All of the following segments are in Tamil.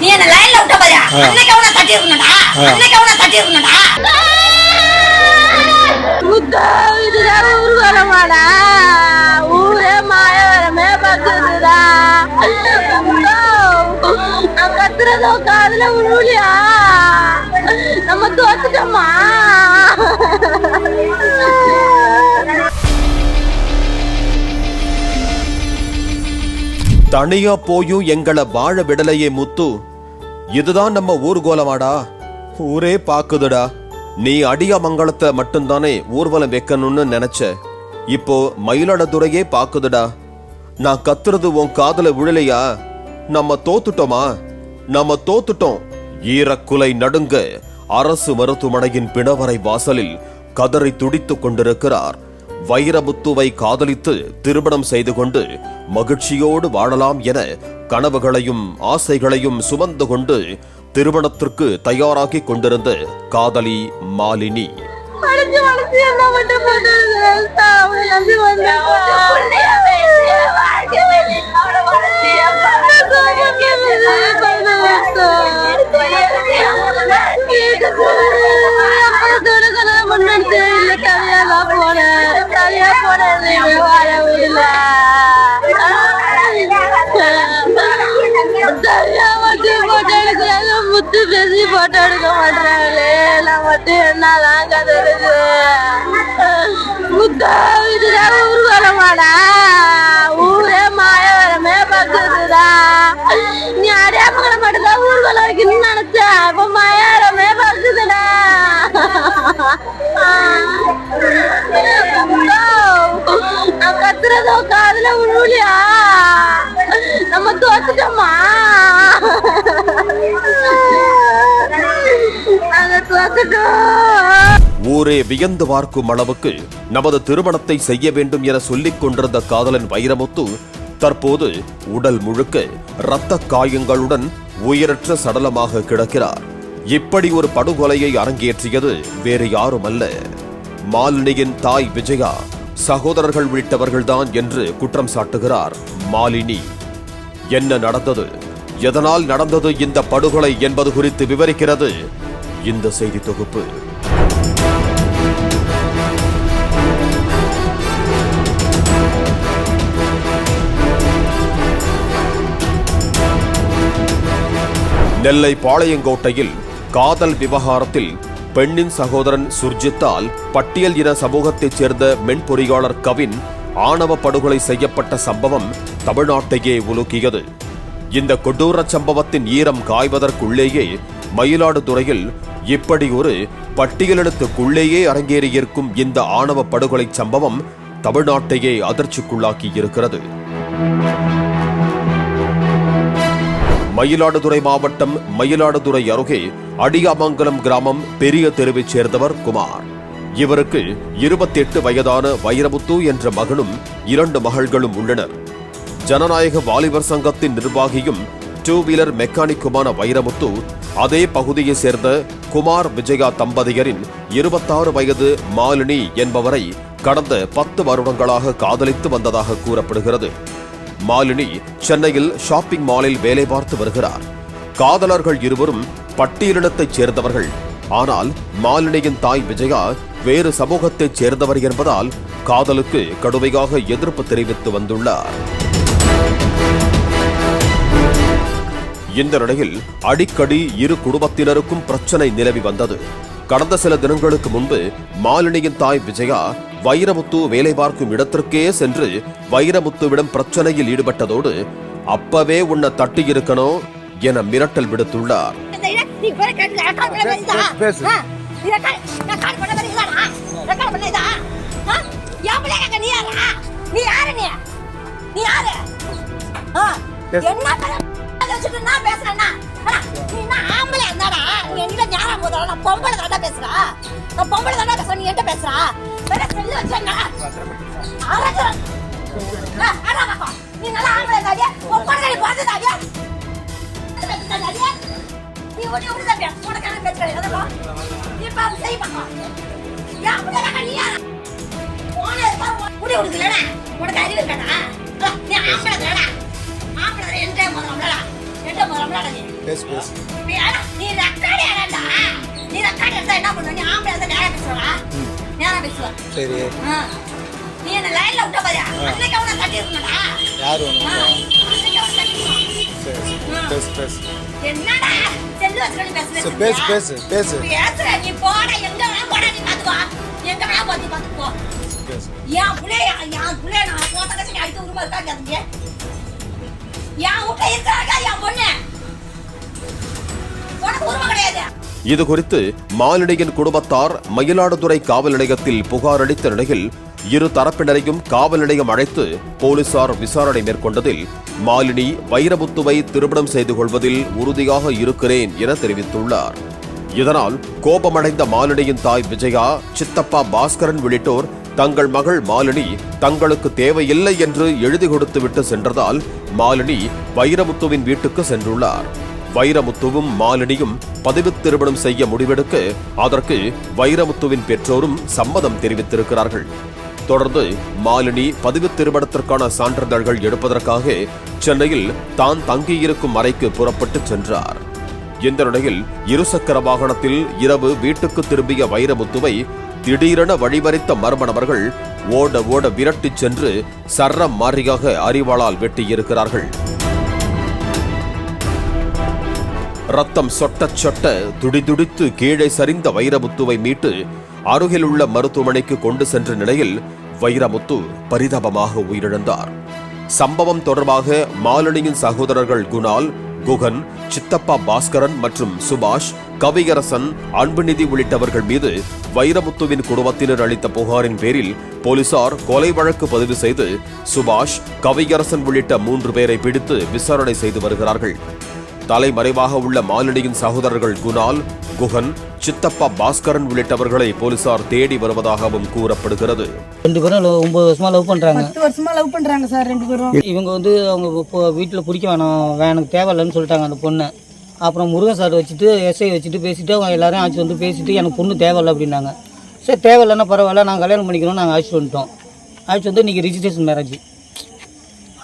நீ என்ன லைன்ல விட்ட பாரு. அன்னைக்கு அவனை தட்டி இருக்கணும்டா அன்னைக்கு அவனை தட்டி இருக்கணும்டா முத்தா இதுதான் ஊர்வலமாடா ஊரே மாயவரமே பக்குதுடா நான் கத்துறதோ காதுல உருளியா நம்ம தோத்துட்டோமா? தனியா போயும் எங்களை வாழ விடலையே முத்து. இதுதான் நம்ம ஊர்கோலமாடா. ஊரே பாக்குதுடா. நீ அடியாமங்கலத்தை மட்டும்தானே ஊர்வலம் வைக்கணும்னு நினைச்ச. இப்போ மயிலாடுதுறையே பாக்குதுடா. நான் கத்துறது உன் காதல விழலையா? நம்ம தோத்துட்டோமா? நம்ம தோத்துட்டோம். ஈரக்குலை நடுங்க அரசு மருத்துவமனையின் பிணவரை வாசலில் கதறி துடித்துக் கொண்டிருக்கிறார். வைரமுத்துவை காதலித்து திருமணம் செய்து கொண்டு மகிழ்ச்சியோடு வாழலாம் என கனவுகளையும் ஆசைகளையும் சுமந்து கொண்டு திருமணத்திற்கு தயாராகி கொண்டிருந்த காதலி மாலினி. மட்டும் பேசி போட்டோ எடுக்க மாட்டாங்களே நான் மட்டும் என்னதான் கதறது முத்தா இதுதான் ஊர்வலமாடா ஊரே மாயவரமே பக்குதுடா நீ அடையாமங்கலம் மட்டும்தான் ஊர்வலம் வைக்கணும்னு நினைச்சா. இப்ப மாயாரமே பக்குதுடா நான் கத்துறதோ காதுல உருளியா நம்ம தோத்துட்டோமா? ஊரே வியந்து பார்க்கும் அளவுக்கு நமது திருமணத்தை செய்ய வேண்டும் என சொல்லிக் கொண்டிருந்த காதலன் வைரமுத்து தற்போது உடல் முழுக்க இரத்த காயங்களுடன் உயிரற்ற சடலமாக கிடக்கிறார். இப்படி ஒரு படுகொலையை அரங்கேற்றியது வேறு யாரும் அல்ல மாலினியின் தாய் விஜயா சகோதரர்கள் உள்ளிட்டவர்கள்தான் என்று குற்றம் சாட்டுகிறார் மாலினி. என்ன நடந்தது? எதனால் நடந்தது இந்த படுகொலை என்பது குறித்து விவரிக்கிறது இந்த செய்தி தொகுப்பு. நெல்லை பாளையங்கோட்டையில் காதல் விவகாரத்தில் பெண்ணின் சகோதரன் சுர்ஜித்தால் பட்டியல் இன சமூகத்தைச் சேர்ந்த மென்பொறியாளர் கவின் ஆணவ படுகொலை செய்யப்பட்ட சம்பவம் தமிழ்நாட்டையே உலுக்கியது. இந்த கொடூர சம்பவத்தின் ஈரம் காய்வதற்குள்ளேயே மயிலாடுதுறையில் இப்படி ஒரு பட்டியலிடத்துக்குள்ளேயே அரங்கேறியிருக்கும் இந்த ஆணவ படுகொலை சம்பவம் தமிழ்நாட்டையே அதிர்ச்சிக்குள்ளாக்கி இருக்கிறது மயிலாடுதுறை மாவட்டம் மயிலாடுதுறை அருகே அடியாமங்கலம் கிராமம் பெரிய தெருவைச் சேர்ந்தவர் குமார். இவருக்கு இருபத்தி எட்டு வயதான வைரமுத்து என்ற மகனும் இரண்டு மகள்களும் உள்ளனர். ஜனநாயக வாலிபர் சங்கத்தின் நிர்வாகியும் டூ வீலர் மெக்கானிக்குமான வைரமுத்து அதே பகுதியைச் சேர்ந்த குமார் விஜயா தம்பதியரின் இருபத்தாறு வயது மாலினி என்பவரை கடந்த பத்து வருடங்களாக காதலித்து வந்ததாக கூறப்படுகிறது. மாலினி சென்னையில் ஷாப்பிங் மாலில் வேலை பார்த்து வருகிறார். காதலர்கள் இருவரும் பட்டியலினத்தைச் சேர்ந்தவர்கள். ஆனால் மாலினியின் தாய் விஜயா வேறு சமூகத்தைச் சேர்ந்தவர் என்பதால் காதலுக்கு கடுமையாக எதிர்ப்பு தெரிவித்து வந்துள்ளார். இந்த நிலையில் அடிக்கடி இரு குடும்பத்தினருக்கும் பிரச்சனை நிலவி வந்தது. கடந்த சில தினங்களுக்கு முன்பு மாலினியின் தாய் விஜயா வைரமுத்து வேலை பார்க்கும் இடத்திற்கே சென்று வைரமுத்துவிடம் பிரச்சனையில் ஈடுபட்டதோடு அப்பவே உன்னை தட்டி இருக்கணும் என மிரட்டல் விடுத்துள்ளார். நீ யாரு நீ யாரு என்ன வச்சுட்டு நான் பேசுறேன்னா? ஆ, நீ என்ன ஆம்பளை இருந்தாடா நீ என்கிட்ட ஞானம் போதா நான் பொம்பளை தாண்டா பேசுறா? நான் பொம்பளை தாண்டா பேசுறேன் நீ என்கிட்ட பேசுறா? வேற செல்லு வச்சேங்க அரசுறேன் நீ நல்லா ஆம்பளை தாடியா உன் பொண்ணு பார்த்து தாடியா நீ ஒண்ணு ஒண்ணு தான் பேச உனக்கான பேசுறேன் எதப்பா நீ பாத்து செய் பாப்பா யா புள்ள நீ முடி உடுக்கலடா உனக்கு அறிவு இருக்காடா. நீ ஆம்பளை தானடா? ஆம்பளை என்ற முதல்ல முதல்ல நீ பேசு பேசு. நீ ரெக்கார்டு ஏடா நீ ரெக்கார்டு எடுத்தா என்ன பண்ணுவ நீ ஆம்பளை இருந்தா நேரா பேசுவா நேரா பேசுவ சரி. நீ என்ன லைன்ல விட்ட பாரு அன்னைக்கு அவனை தட்டி இருக்கணும்டா யார் பேசு பேசு என்னடா செல்லு வச்சுக்கிட்டு சரி பேசு. பேசு. பேசு பேசுற நீ போடா எங்க வேணா போடா நீ பாத்துக்கோ. எங்க வேணா போய் பாத்துக்கோ. பேசு. என் புள்ளைய என் புள்ளைய நான் போட்ட கட்சி அடித்து உரிமை இருக்கா கேட்டீங்க என் வீட்டுல இருக்கிறாங்க என் பொண்ணு. உனக்கு உரிமை கிடையாது. இது குறித்து மாலினியின் குடும்பத்தார் மயிலாடுதுறை காவல் நிலையத்தில் புகார் அளித்த நிலையில் இரு தரப்பினரையும் காவல் நிலையம் அழைத்து போலீசார் விசாரணை மேற்கொண்டதில் மாலினி வைரமுத்துவை திருமணம் செய்து கொள்வதில் உறுதியாக இருக்கிறேன் என தெரிவித்துள்ளார். இதனால் கோபமடைந்த மாலினியின் தாய் விஜயா சித்தப்பா பாஸ்கரன் உள்ளிட்டோர் தங்கள் மகள் மாலினி தங்களுக்கு தேவையில்லை என்று எழுதி கொடுத்துவிட்டு சென்றதால் மாலினி வைரமுத்துவின் வீட்டுக்கு சென்றுள்ளார். வைரமுத்துவும் மாலினியும் பதிவு திருமணம் செய்ய முடிவெடுக்க அதற்கு வைரமுத்துவின் பெற்றோரும் சம்மதம் தெரிவித்திருக்கிறார்கள். தொடர்ந்து மாலினி பதிவு திருமணத்திற்கான சான்றிதழ்கள் எடுப்பதற்காக சென்னையில் தான் தங்கியிருக்கும் அறைக்கு புறப்பட்டு சென்றார். இந்த நிலையில் இருசக்கர வாகனத்தில் இரவு வீட்டுக்கு திரும்பிய வைரமுத்துவை திடீரென வழிமறித்த மர்ம நபர்கள் ஓட ஓட விரட்டிச் சென்று சர்ற மாறியாக அறிவாளால் வெட்டியிருக்கிறார்கள். ரத்தம் சொட்டச் சொட்ட துடிதுடித்து கீழே சரிந்த வைரமுத்துவை மீட்டு அருகிலுள்ள மருத்துவமனைக்கு கொண்டு சென்ற நிலையில் வைரமுத்து பரிதாபமாக உயிரிழந்தார். சம்பவம் தொடர்பாக மாலினியின் சகோதரர்கள் குணால் குகன் சித்தப்பா பாஸ்கரன் மற்றும் சுபாஷ் கவியரசன் அன்புநிதி உள்ளிட்டவர்கள் மீது வைரமுத்துவின் குடும்பத்தினர் அளித்த புகாரின் பேரில் போலீசார் கொலை வழக்கு பதிவு செய்து சுபாஷ் கவியரசன் உள்ளிட்ட மூன்று பேரை பிடித்து விசாரணை செய்து வருகிறார்கள். தலைமறைவாக உள்ள மாலினியின் சகோதரர்கள் குணால் குகன் சித்தப்பா பாஸ்கரன் உள்ளிட்டவர்களை போலீசார் தேடி வருவதாகவும் கூறப்படுகிறது. ரெண்டு பேரும் ஒன்பது வருஷமா லவ் பண்றாங்க. பத்து வருஷமா லவ் பண்றாங்க சார் ரெண்டு பேரும். இவங்க வந்து அவங்க வீட்டில் பிடிக்க வேணாம் எனக்கு தேவையில்லைன்னு சொல்லிட்டாங்க அந்த பொண்ணை. அப்புறம் முருகன் சார் வச்சுட்டு எஸ்ஐ வச்சுட்டு பேசிட்டு அவங்க எல்லாரும் ஆச்சு வந்து பேசிட்டு எனக்கு பொண்ணு தேவையில்லை அப்படின்னாங்க. சரி தேவையில்லைன்னா பரவாயில்ல நாங்கள் கல்யாணம் பண்ணிக்கணும் நாங்கள் அழைச்சிட்டு வந்துட்டோம். அழைச்சி வந்து இன்றைக்கி ரிஜிஸ்ட்ரேஷன் மேரேஜ்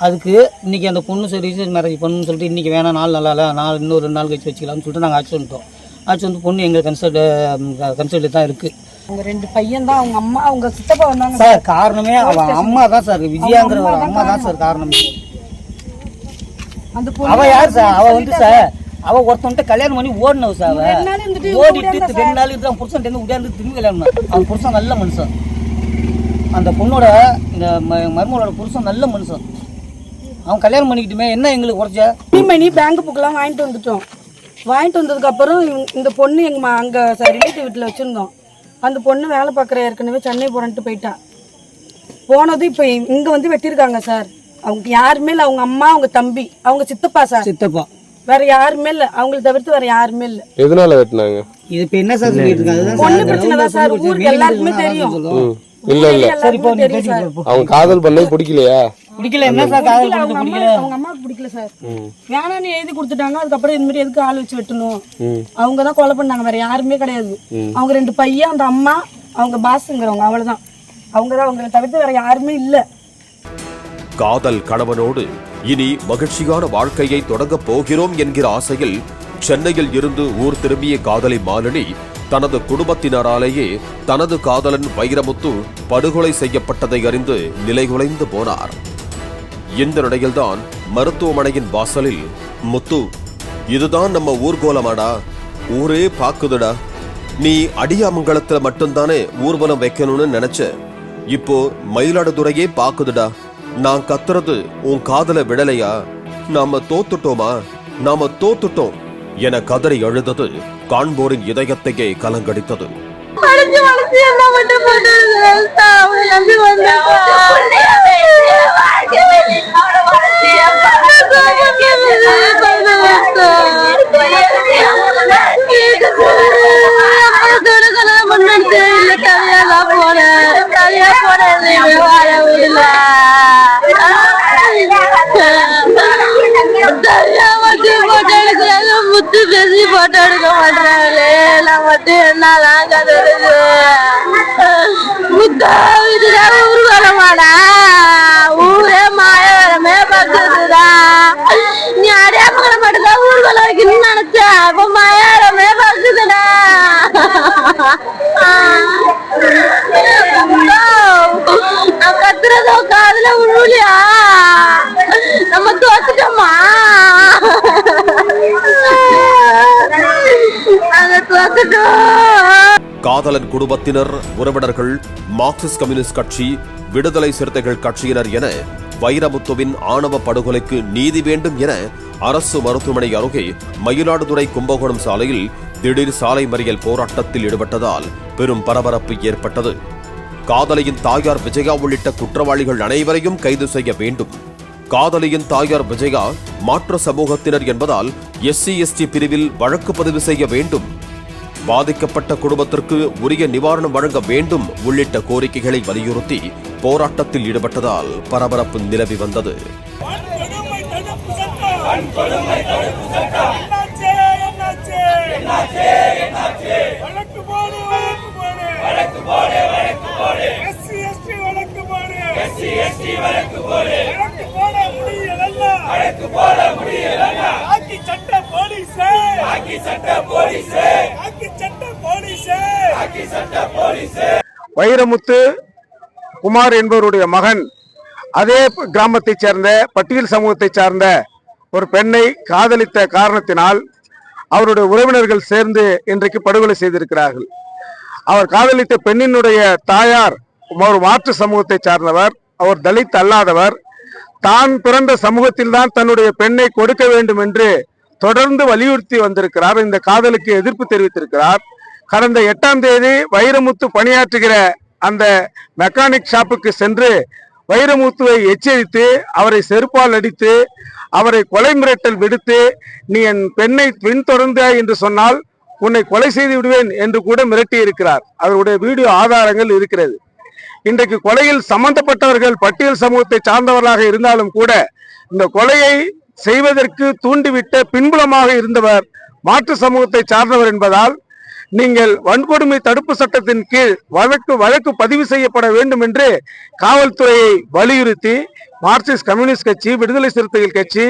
அதுக்கு இன்றைக்கி அந்த பொண்ணு சரி ரிஜிஸ்ட்ரேஷன் மேரேஜ் பண்ணணும்னு சொல்லிட்டு இன்றைக்கி வேணாம் நாள் நல்லா இல்லை நாள் இன்னும் ரெண்டு நாள் கழிச்சு வச்சுக்கலாம்னு சொல்லிட்டு நாங்கள் அழைச்சி வந்துட்டோம். அழைச்சி வந்து பொண்ணு எங்கள் கன்சல்ட் கன்சல்ட் தான் இருக்குது அவங்க ரெண்டு பையன் தான் அவங்க அம்மா அவங்க சித்தப்பா வந்தாங்க. சார் காரணமே அவ அம்மா தான் சார் விஜயாங்கிற ஒரு அம்மா தான் சார் காரணமே. அவ யார் சார்? அவ வந்து சார். அவ ஒருத்தன்ட்ட கல்யாணம் பண்ணி ஓடினவ இருந்துட்டு ஓடிட்டு ரெண்டு நாள் இருந்து புருஷன் இருந்து உடையாந்து திரும்பி கல்யாணம். அவன் புருஷன் நல்ல மனுஷன். அந்த பொண்ணோட இந்த மருமகளோட புருஷன் நல்ல மனுஷன். அவன் கல்யாணம் பண்ணிக்கிட்டுமே என்ன எங்களுக்கு குறைச்ச? மணி பேங்க் புக்கெல்லாம் வாங்கிட்டு வந்துட்டோம். வாங்கிட்டு வந்ததுக்கு அப்புறம் இவங்க- இந்த பொண்ணு எங்க மா- அங்க ரிலேட்டிவ் வீட்டில் வச்சிருந்தோம். அந்த பொண்ணு வேலை பார்க்குற ஏற்கனவே சென்னை போறேன்ட்டு போயிட்டா. போனது இப்போ இங்க வந்து வெட்டியிருக்காங்க சார். அவங்க யாருமே இல்லை அவங்க அம்மா அவங்க தம்பி அவங்க சித்தப்பா சார். சித்தப்பா. வேற யாருமே இல்லை. அவங்கள தவிர்த்து வேற யாருமே இல்லை. எதனால வெட்டினாங்க? இது இப்ப என்ன சார் சொல்லிட்டு இருக்காங்க? பொண்ணு பிரச்சனை தான் சார். ஊருக்கு எல்லாருக்குமே தெரியும். இல்ல இல்ல. சரி இப்போ. அவங்க காதல் பண்ணது பிடிக்கலையா? பிடிக்கல. என்ன சார் காதல் பண்ணது பிடிக்கல? அவங்க அம்மாவுக்கு பிடிக்கல சார். வேணாம்னு எழுதி கொடுத்துட்டாங்க. அதுக்கப்புறம் இது மாதிரி எதுக்கு ஆள் வச்சு வெட்டணும்? ம். அவங்க தான் கொலை பண்ணாங்க. வேற யாருமே கிடையாது. அவங்க ரெண்டு பையன் அந்த அம்மா அவங்க பாஸுங்கிறவங்க அவ்வளவுதான். அவங்க தான் அவங்களை தவிர்த்து வேற யாருமே இல்ல. காதல் கணவனோடு இனி மகிழ்ச்சியான வாழ்க்கையை தொடங்கப் போகிறோம் என்கிற ஆசையில் சென்னையில் இருந்து ஊர் திரும்பிய காதலி மாலினி தனது குடும்பத்தினராலேயே தனது காதலன் வைரமுத்து படுகொலை செய்யப்பட்டதை அறிந்து நிலைகுலைந்து போனார். இந்த நிலையில்தான் மருத்துவமனையின் வாசலில் முத்து இதுதான் நம்ம ஊர்கோலமாடா. ஊரே பாக்குதுடா. நீ அடியாமங்கலத்துல மட்டும்தானே ஊர்வலம் வைக்கணும்னு நினைச்ச. இப்போ மயிலாடுதுறையே பாக்குதுடா. நான் கத்துறது உன் காதல விடலையா நாம தோத்துட்டோமா நாம தோத்துட்டோம் என கதறி அழுதது காண்போரின் இதயத்தையே கலங்கடித்தது போட்டோ எடுக்கிறாங்க முத்து பேசி போட்டோ எடுக்க மாட்டாங்களே நான் மட்டும் என்னதான் கதை ஊரே மாயவரமே பக்கத்துதான் நீ அடையாமங்களை மட்டும்தான் ஊர்வலம் வைக்கணும்னு நினைச்சா அப்ப மாயாரமே குத்துறதோ காதுல உருளியா நம்ம தோத்துட்டோமா. காதலன் குடும்பத்தினர் உறவினர்கள் மார்க்சிஸ்ட் கம்யூனிஸ்ட் கட்சி விடுதலை சிறுத்தைகள் கட்சியினர் என வைரமுத்துவின் ஆணவ படுகொலைக்கு நீதி வேண்டும் என அரசு மருத்துவமனை அருகே மயிலாடுதுறை கும்பகோணம் சாலையில் திடீர் சாலை மறியல் போராட்டத்தில் ஈடுபட்டதால் பெரும் பரபரப்பு ஏற்பட்டது. காதலியின் தாயார் விஜயா உள்ளிட்ட குற்றவாளிகள் அனைவரையும் கைது செய்ய வேண்டும். காதலியின் தாயார் விஜயா மாற்று சமூகத்தினர் என்பதால் எஸ்சி எஸ்டி பிரிவில் வழக்கு பதிவு செய்ய வேண்டும். பாதிக்கப்பட்ட குடும்பத்திற்கு உரிய நிவாரணம் வழங்க வேண்டும் உள்ளிட்ட கோரிக்கைகளை வலியுறுத்தி போராட்டத்தில் ஈடுபட்டதால் பரபரப்பு நிலவி வந்தது. வன்கொடுமை தடுப்பு சட்டம் வன்கொடுமை தடுப்பு சட்டம் என்னாச்சு என்னாச்சு என்னாச்சு வழக்கு போடு வழக்கு போடு வழக்கு போடு வழக்கு போடு எஸ்சி எஸ்டி வழக்கு போடு எஸ்சி எஸ்டி வழக்கு போடு. வழக்கு போட முடியலல்ல. வழக்கு போட முடியலல்ல. ஆக்கி சட்ட போலீஸ். ஆக்கி சட்ட போலீஸ். ஆக்கி சட்ட போலீஸ். ஆக்கி சட்ட போலீஸ். வைரமுத்து குமார் என்பவருடைய மகன் அதே கிராமத்தைச் சேர்ந்த பட்டியல் சமூகத்தைச் சார்ந்த ஒரு பெண்ணை காதலித்த காரணத்தினால் அவருடைய உறவினர்கள் சேர்ந்து இன்றைக்கு படுகொலை செய்திருக்கிறார்கள். அவர் காதலித்த பெண்ணினுடைய தாயார் ஒரு மாற்று சமூகத்தைச் சார்ந்தவர். அவர் தலித் அல்லாதவர் தான் பிறந்த சமூகத்தில்தான் தன்னுடைய பெண்ணை கொடுக்க வேண்டும் என்று தொடர்ந்து வலியுறுத்தி வந்திருக்கிறார். இந்த காதலுக்கு எதிர்ப்பு தெரிவித்திருக்கிறார். கடந்த எட்டாம் தேதி வைரமுத்து பணியாற்றுகிற அந்த மெக்கானிக் ஷாப்புக்கு சென்று வைரமுத்துவை எச்சரித்து அவரை செருப்பால் அடித்து அவரை கொலை மிரட்டல் விடுத்து நீ என் பெண்ணை பின்தொடர்ந்தாய் என்று சொன்னால் உன்னை கொலை செய்து விடுவேன் என்று கூட மிரட்டி இருக்கிறார் அவருடைய வீடியோ ஆதாரங்கள் இருக்கிறது. இன்றைக்கு கொலையில் சம்பந்தப்பட்டவர்கள் பட்டியல் சமூகத்தை சார்ந்தவர்களாக இருந்தாலும் கூட இந்த கொலையை செய்வதற்கு தூண்டிவிட்ட பின்புலமாக இருந்தவர் மாற்று சமூகத்தை சார்ந்தவர் என்பதால் நீங்கள் வன்கொடுமை தடுப்பு சட்டத்தின் கீழ் வழக்கு வழக்கு பதிவு செய்யப்பட வேண்டும் என்று காவல்துறையை வலியுறுத்தி மார்க்சிஸ்ட் கம்யூனிஸ்ட் கட்சி விடுதலை சிறுத்தைகள் கட்சி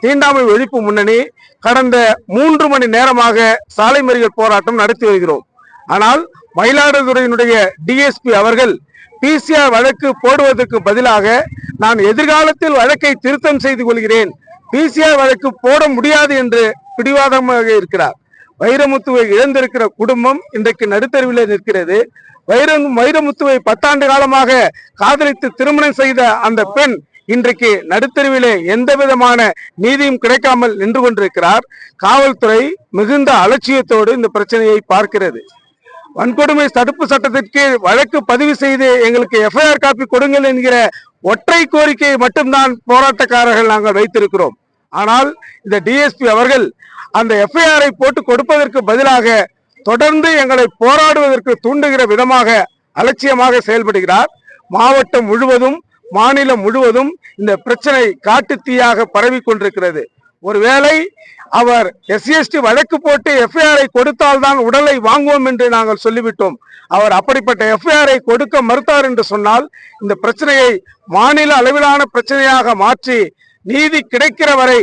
தீண்டாமை ஒழிப்பு முன்னணி கடந்த மூன்று மணி நேரமாக சாலை மறியல் போராட்டம் நடத்தி வருகிறோம். ஆனால் மயிலாடுதுறையினுடைய டிஎஸ்பி அவர்கள் பிசிஆர் வழக்கு போடுவதற்கு பதிலாக நான் எதிர்காலத்தில் வழக்கை திருத்தம் செய்து கொள்கிறேன். பிசிஆர் வழக்கு போட முடியாது என்று பிடிவாதமாக இருக்கிறார். வைரமுத்துவை இழந்திருக்கிற குடும்பம் இன்றைக்கு நடுத்தருவில் நிற்கிறது. வைரம் வைரமுத்துவை பத்தாண்டு காலமாக காதலித்து திருமணம் செய்த அந்த பெண் இன்றைக்கு நடுத்தருவிலே எந்த விதமான நீதியும் கிடைக்காமல் நின்று கொண்டிருக்கிறார். காவல்துறை மிகுந்த அலட்சியத்தோடு இந்த பிரச்சனையை பார்க்கிறது. வன்கொடுமை தடுப்பு சட்டத்திற்கு வழக்கு பதிவு செய்து எங்களுக்கு எஃப்ஐஆர் காப்பி கொடுங்கள் என்கிற ஒற்றை கோரிக்கையை மட்டும்தான் போராட்டக்காரர்கள் நாங்கள் வைத்திருக்கிறோம். ஆனால் இந்த டிஎஸ்பி அவர்கள் அந்த எஃப்ஐஆரை போட்டு கொடுப்பதற்கு பதிலாக தொடர்ந்து எங்களை போராடுவதற்கு தூண்டுகிற விதமாக அலட்சியமாக செயல்படுகிறார். மாவட்டம் முழுவதும் மாநிலம் முழுவதும் இந்த பிரச்சனை காட்டு தீயாக பரவி கொண்டிருக்கிறது. ஒருவேளை அவர் எஸ்சிஎஸ்டி வழக்கு போட்டு எஃப்ஐஆரை கொடுத்தால்தான் உடலை வாங்குவோம் என்று நாங்கள் சொல்லிவிட்டோம். அவர் அப்படிப்பட்ட எஃப்ஐஆரை கொடுக்க மறுத்தார் என்று சொன்னால் இந்த பிரச்சனையை மாநில அளவிலான பிரச்சனையாக மாற்றி நீதி கிடைக்கிற வரை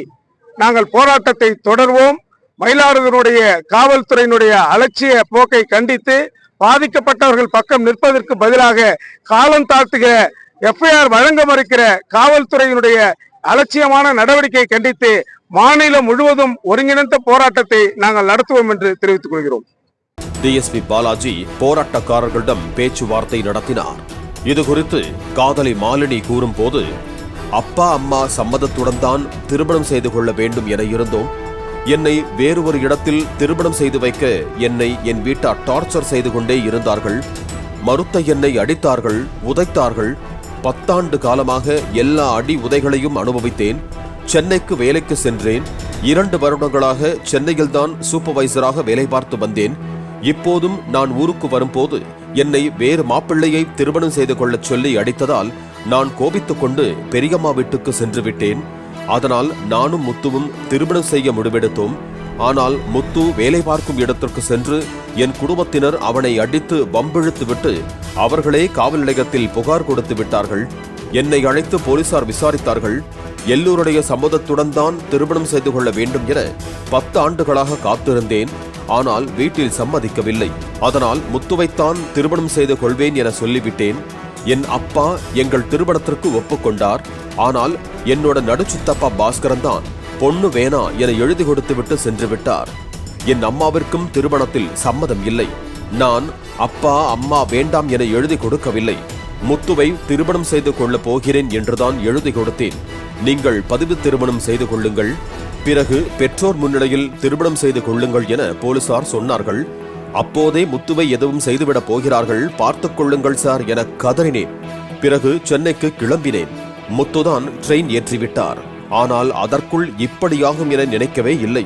நாங்கள் போராட்டத்தை தொடர்வோம். மயிலாடுதுறையினுடைய காவல்துறையினுடைய அலட்சிய போக்கை கண்டித்து பாதிக்கப்பட்டவர்கள் பக்கம் நிற்பதற்கு பதிலாக காலம் தாழ்த்துகிற எஃப்ஐஆர் வழங்க மறுக்கிற காவல்துறையினுடைய அலட்சியமான நடவடிக்கை கண்டித்து மாநிலம் முழுவதும் ஒருங்கிணைந்த போராட்டத்தை நாங்கள் நடத்துவோம் என்று தெரிவித்துக் கொள்கிறோம். டிஎஸ்பி பாலாஜி போராட்டக்காரர்களிடம் பேச்சுவார்த்தை நடத்தினார். இது குறித்து காதலி மாலினி கூறும்போது அப்பா அம்மா சம்மதத்துடன் தான் திருமணம் செய்து கொள்ள வேண்டும் என இருந்தோம். என்னை வேறு ஒரு இடத்தில் திருமணம் செய்து வைக்க என்னை என் வீட்டார் டார்ச்சர் செய்து கொண்டே இருந்தார்கள். மறுத்த என்னை அடித்தார்கள் உதைத்தார்கள். பத்தாண்டு காலமாக எல்லா அடி உதைகளையும் அனுபவித்தேன். சென்னைக்கு வேலைக்கு சென்றேன். இரண்டு வருடங்களாக சென்னையில்தான் சூப்பர்வைசராக வேலை பார்த்து வந்தேன். இப்போதும் நான் ஊருக்கு வரும்போது என்னை வேறு மாப்பிள்ளையை திருமணம் செய்து கொள்ளச் சொல்லி அடித்ததால் நான் கோபித்துக் கொண்டு பெரியம்மா வீட்டுக்கு சென்று விட்டேன். அதனால் நானும் முத்துவும் திருமணம் செய்ய முடிவெடுத்தோம். ஆனால் முத்து வேலை பார்க்கும் இடத்திற்கு சென்று என் குடும்பத்தினர் அவனை அடித்து வம்பிழுத்துவிட்டு அவர்களே காவல் நிலையத்தில் புகார் கொடுத்து விட்டார்கள். என்னை அழைத்து போலீசார் விசாரித்தார்கள். எல்லோருடைய சம்மதத்துடன் தான் திருமணம் செய்து கொள்ள வேண்டும் என பத்து ஆண்டுகளாக காத்திருந்தேன். ஆனால் வீட்டில் சம்மதிக்கவில்லை. அதனால் முத்துவைத்தான் திருமணம் செய்து கொள்வேன் என சொல்லிவிட்டேன். என் அப்பா எங்கள் திருமணத்திற்கு ஒப்புக்கொண்டார். ஆனால் என்னோட நடுச்சுத்தப்பா பாஸ்கரன் தான் பொண்ணு வேணா என எழுதி கொடுத்துவிட்டு சென்று விட்டார். என் அம்மாவிற்கும் திருமணத்தில் சம்மதம் இல்லை. நான் அப்பா அம்மா வேண்டாம் என எழுதி கொடுக்கவில்லை. முத்துவை திருமணம் செய்து கொள்ளப் போகிறேன் என்றுதான் எழுதி கொடுத்தேன். நீங்கள் பதிவு திருமணம் செய்து கொள்ளுங்கள். பிறகு பெற்றோர் முன்னிலையில் திருமணம் செய்து கொள்ளுங்கள் என போலீசார் சொன்னார்கள். அப்போதே முத்துவை எதுவும் செய்துவிடப் போகிறார்கள். பார்த்துக் கொள்ளுங்கள் சார் என கதறினேன். பிறகு சென்னைக்கு கிளம்பினேன். முத்துதான் ட்ரெயின் ஏற்றிவிட்டார். ஆனால் அதற்குள் இப்படியாகும் என நினைக்கவே இல்லை.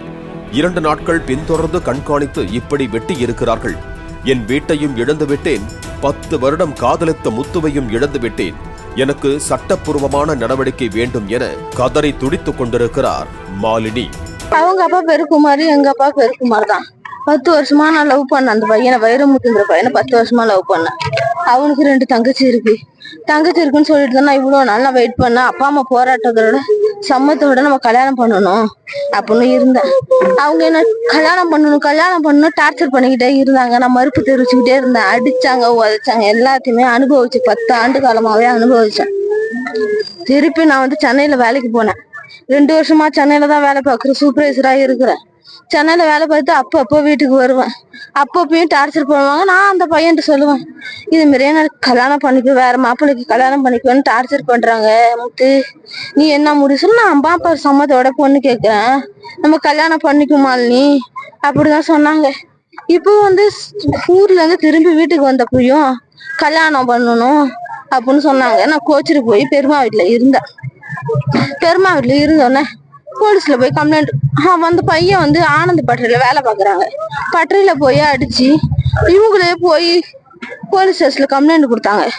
இரண்டு நாட்கள் பின்தொடர்ந்து கண்காணித்து இப்படி வெட்டி இருக்கிறார்கள் என் வீட்டையும் இழந்து விட்டேன் பத்து வருடம் காதலித்த முத்துவையும் இழந்து விட்டேன் எனக்கு சட்டப்பூர்வமான நடவடிக்கை வேண்டும் என கதறி துடித்துக் கொண்டிருக்கிறார் மாலினி. அவங்க அப்பா பேரு குமார் எங்க அப்பா பேரு குமார் தான் பத்து வருஷமா நான் லவ் பண்ண அந்த பையனை வைரமுத்துங்கிற பையனை பத்து வருஷமா லவ் பண்ணேன். அவனுக்கு ரெண்டு தங்கச்சி இருக்கு. தங்கச்சி இருக்குன்னு சொல்லிட்டு தான் நான் இவ்வளவு நாள் நான் வெயிட் பண்ணேன். அப்பா அம்மா போராட்டத்தோட சம்மத்தோட நம்ம கல்யாணம் பண்ணணும் அப்படின்னு இருந்தேன். அவங்க என்ன கல்யாணம் பண்ணணும் கல்யாணம் பண்ணணும் டார்ச்சர் பண்ணிக்கிட்டே இருந்தாங்க. நான் மறுப்பு தெரிவிச்சுக்கிட்டே இருந்தேன். அடிச்சாங்க உதைச்சாங்க எல்லாத்தையுமே அனுபவிச்சு பத்து ஆண்டு காலமாவே அனுபவிச்சேன். திருப்பி நான் வந்து சென்னையில வேலைக்கு போனேன். ரெண்டு வருஷமா சென்னையில தான் வேலை பார்க்குறேன். சூப்பர்வைசரா இருக்கிறேன். சென்னையில வேலை பார்த்து அப்பப்போ வீட்டுக்கு வருவேன். அப்பப்பயும் டார்ச்சர் பண்ணுவாங்க. நான் அந்த பையன்ட்டு சொல்லுவேன் இது மாதிரியே நான் கல்யாணம் பண்ணிக்க வேற மாப்பிள்ளைக்கு கல்யாணம் பண்ணிக்குவேன்னு டார்ச்சர் பண்றாங்க முத்து. நீ என்ன முடிச்சுன்னு நான் அம்மா அப்பா சம்மதோட பொண்ணு கேட்குறேன் நம்ம கல்யாணம் பண்ணிக்குமா நீ அப்படிதான் சொன்னாங்க. இப்போ வந்து ஊர்ல இருந்து திரும்பி வீட்டுக்கு வந்தப்பயும் கல்யாணம் பண்ணணும் அப்படின்னு சொன்னாங்க. நான் கோச்சிட்டு போய் பெருமா வீட்டுல இருந்தேன். பெருமா வீட்டுல இருந்தோன்னே போலீஸ்ல போய் கம்ப்ளைண்ட் அந்த பையன் வந்து ஆனந்த் பட்டறையில வேலை பாக்குறாங்க பட்டறையில போய் அடிச்சு இவங்களே போய் போலீஸ் ஸ்டேஷன்ல கம்ப்ளைண்ட் கொடுத்தாங்க.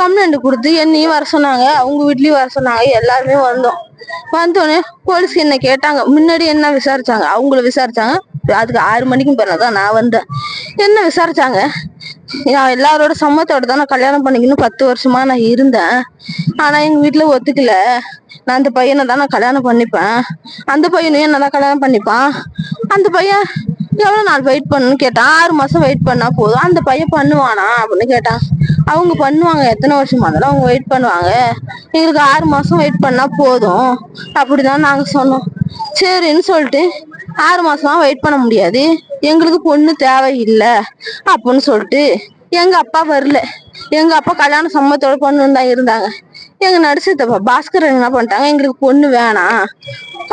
கம்ப்ளைண்ட் கொடுத்து என்னையும் வர சொன்னாங்க. அவங்க வீட்லயும் வர சொன்னாங்க. எல்லாருமே வந்தோம். வந்தோடனே போலீஸ் என்ன கேட்டாங்க. முன்னாடி என்ன விசாரிச்சாங்க? அவங்கள விசாரிச்சாங்க. அதுக்கு ஆறு மணிக்கும் பிறகுதான் நான் வந்தேன். என்ன விசாரிச்சாங்க? நான் எல்லாரோட சம்மத்தோட தான் நான் கல்யாணம் பண்ணிக்கணும். பத்து வருஷமா நான் இருந்தேன். ஆனா எங்க வீட்டுல ஒத்துக்கல. நான் அந்த பையனை தான் நான் கல்யாணம் பண்ணிப்பேன். அந்த பையனையும் என்ன தான் கல்யாணம் பண்ணிப்பான். அந்த பையன் எவ்வளவு நாள் வெயிட் பண்ணுன்னு கேட்டான். ஆறு மாசம் வெயிட் பண்ணா போதும். அந்த பையன் பண்ணுவானா அப்படின்னு கேட்டான். அவங்க பண்ணுவாங்க. எத்தனை வருஷமா இருந்தாலும் அவங்க வெயிட் பண்ணுவாங்க. எங்களுக்கு ஆறு மாசம் வெயிட் பண்ணா போதும். அப்படிதான் நாங்க சொன்னோம். சரின்னு சொல்லிட்டு ஆறு மாசமா வெயிட் பண்ண முடியாது. எங்களுக்கு பொண்ணு தேவையில்லை அப்படின்னு சொல்லிட்டு எங்க அப்பா வரல. எங்க அப்பா கல்யாண சம்மத்தோட பொண்ணு தான் இருந்தாங்க. எங்க நடிச்சதப்பா பாஸ்கர் என்ன பண்ணிட்டாங்க? எங்களுக்கு பொண்ணு வேணாம்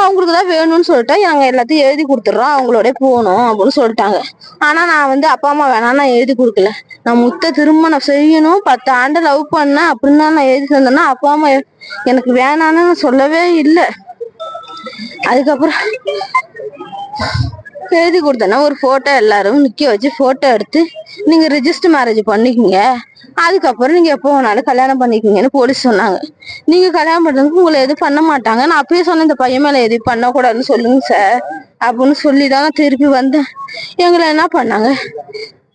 அவங்களுக்கு தான் வேணும்னு சொல்லிட்டா நாங்க எல்லாத்தையும் எழுதி கொடுத்துட்றோம். அவங்களோட போகணும் அப்படின்னு சொல்லிட்டாங்க. ஆனா நான் வந்து அப்பா அம்மா வேணாம் நான் எழுதி கொடுக்கல. நான் முத்த திருமணம் செய்யணும் பத்து ஆண்டு லவ் பண்ணேன் அப்படின்னு தான் நான் எழுதி தந்தேன்னா அப்பா அம்மா எனக்கு வேணான்னு சொல்லவே இல்லை. அதுக்கப்புறம் எழுதி கொடுத்தேன்னா ஒரு போட்டோ எல்லாரும் நிக்க வச்சு போட்டோ எடுத்து நீங்க ரெஜிஸ்டர் மேரேஜ் பண்ணிக்கோங்க. அதுக்கப்புறம் நீங்க எப்போ வேணாலும் கல்யாணம் பண்ணிக்கோங்கன்னு போலீஸ் சொன்னாங்க. நீங்க கல்யாணம் பண்றதுக்கு உங்களை எதுவும் பண்ண மாட்டாங்க. நான் அப்பயே சொன்னேன் இந்த பையன் மேல எதுவும் பண்ணக்கூடாதுன்னு சொல்லுங்க சார் அப்படின்னு சொல்லி தான் நான் திருப்பி வந்தேன். எங்களை என்ன பண்ணாங்க?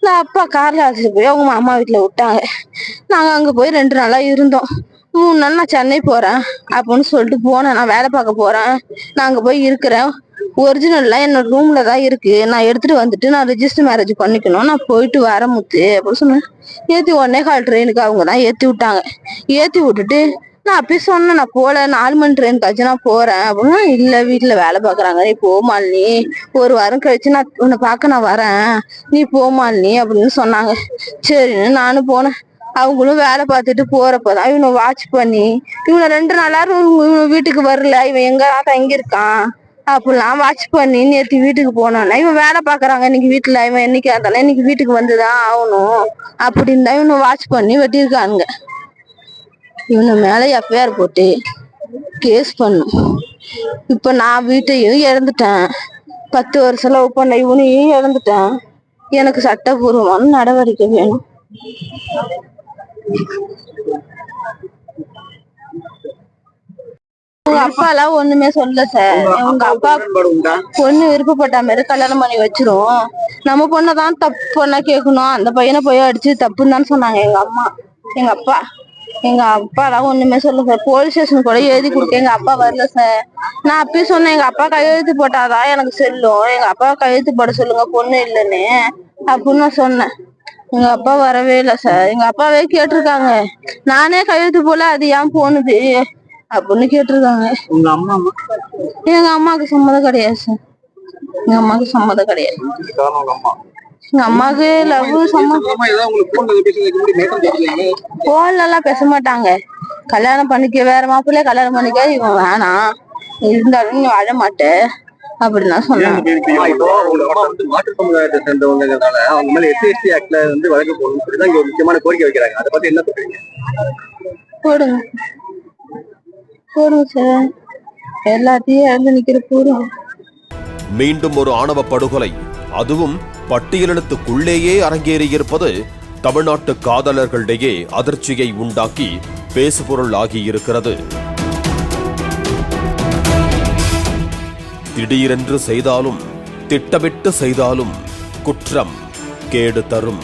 நான் அப்பா கார்ல அழைச்சிட்டு போய் அவங்க மாமா வீட்டுல விட்டாங்க. நாங்க அங்க போய் ரெண்டு நாளா இருந்தோம். மூணு நாள் நான் சென்னை போறேன் அப்படின்னு சொல்லிட்டு போனேன். நான் வேலை பார்க்க போறேன். நான் அங்க போய் இருக்கிறேன். ஒரிஜினல்லாம் என்னோட ரூம்ல தான் இருக்கு. நான் எடுத்துட்டு வந்துட்டு நான் ரெஜிஸ்டர் மேரேஜ் பண்ணிக்கணும். நான் போயிட்டு வர முத்து அப்படின்னு சொன்னேன். ஏத்தி உடனே கால் ட்ரெயினுக்கு அவங்க தான் ஏத்தி விட்டாங்க. ஏத்தி விட்டுட்டு நான் அப்பயே சொன்னேன் நான் போல நாலு மணி ட்ரெயின் கழிச்சு நான் போறேன் அப்படின்னா இல்ல வீட்டுல வேலை பாக்குறாங்க நீ போமாலினி ஒரு வாரம் கழிச்சு நான் உன்னை பார்க்க நான் வரேன். நீ போமாலினி அப்படின்னு சொன்னாங்க. சரின்னு நானும் போனேன். அவங்களும் வேலை பார்த்துட்டு போறப்பதான் இவனை வாட்ச் பண்ணி இவனை ரெண்டு நாளா இவன் வீட்டுக்கு வரல இவன் எங்க தங்கியிருக்கான்? அப்படிலாம் வாட்ச் பண்ணி நேற்று வீட்டுக்கு போனானா இவன் வேலை பாக்குறாங்க இன்னைக்கு வீட்டுல இவன் என்னைக்கு இருந்தாலும் இன்னைக்கு வீட்டுக்கு வந்துதான் ஆகணும் அப்படின்னு தான் இவனை வாட்ச் பண்ணி வெட்டியிருக்கானுங்க. இவனை மேல எஃப்ஐஆர் போட்டு கேஸ் பண்ணும். இப்ப நான் வீட்டையும் இழந்துட்டேன். பத்து வருஷம் லவ் பண்ண இவனையும் இழந்துட்டேன். எனக்கு சட்டபூர்வமான நடவடிக்கை வேணும். உங்க அப்பா எல்லாம் ஒண்ணுமே சொல்லல சார். உங்க அப்பா பொண்ணு விருப்பப்பட்ட மாதிரி கல்யாணம் பண்ணி வச்சிரும் நம்ம பொண்ணதான் தப்பு பொண்ணா கேட்கணும். அந்த பையனை போய் அடிச்சு தப்புன்னு தான் சொன்னாங்க எங்க அம்மா. எங்க அப்பா. எங்க அப்பா எல்லாம் ஒண்ணுமே சொல்ல சார். போலீஸ் ஸ்டேஷன் கூட எழுதி கொடுக்க எங்க அப்பா வரல சார். நான் அப்பயும் சொன்னேன் எங்க அப்பா கையெழுத்து போட்டாதான் எனக்கு செல்லும். எங்க அப்பா கையெழுத்து போட சொல்லுங்க பொண்ணு இல்லைன்னு. அப்படின்னு நான் சொன்னேன். எங்க அப்பா வரவே இல்லை சார் எங்க அப்பாவே கேட்டிருக்காங்க. நானே கையெழுத்து போல அது ஏன் போனுது? அப்படின்னு கேட்டிருக்காங்க. உங்க அம்மா அம்மா? எங்க அம்மாவுக்கு சம்மதம் கிடையாது சார் எங்க அம்மாவுக்கு சம்மதம் கிடையாது. எங்க அம்மாவுக்கு லவ் சம்மதம் போன்ல எல்லாம் பேச மாட்டாங்க. கல்யாணம் பண்ணிக்க வேற மாப்பிள்ளைய கல்யாணம் பண்ணிக்க இவன் வேணாம். இருந்தாலும் நீ வாழ மாட்டேன் அப்படின்னு தான் சொன்னாங்க. இப்போ உங்க அம்மா வந்து மாற்று சமுதாயத்தை சேர்ந்தவங்கிறதுனால அவங்க மேல எஸ்சி எஸ்டி ஆக்ட்ல வந்து வழக்கு போடணும்னு சொல்லி தான் இங்க ஒரு முக்கியமான கோரிக்கை வைக்கிறாங்க. அதை பத்தி என்ன சொல்றீங்க? போடுங்க. போடுங்க சார். எல்லாத்தையும் இழந்து நிக்கிற மீண்டும் ஒரு ஆணவ படுகொலை. அதுவும் பட்டியலினத்துக்குள்ளேயே அரங்கேறியிருப்பது தமிழ்நாட்டு காதலர்களிடையே அதிர்ச்சியை உண்டாக்கி பேசுபொருள் ஆகியிருக்கிறது திடீரென்று செய்தாலும் திட்டமிட்டு செய்தாலும் குற்றம் கேடு தரும்.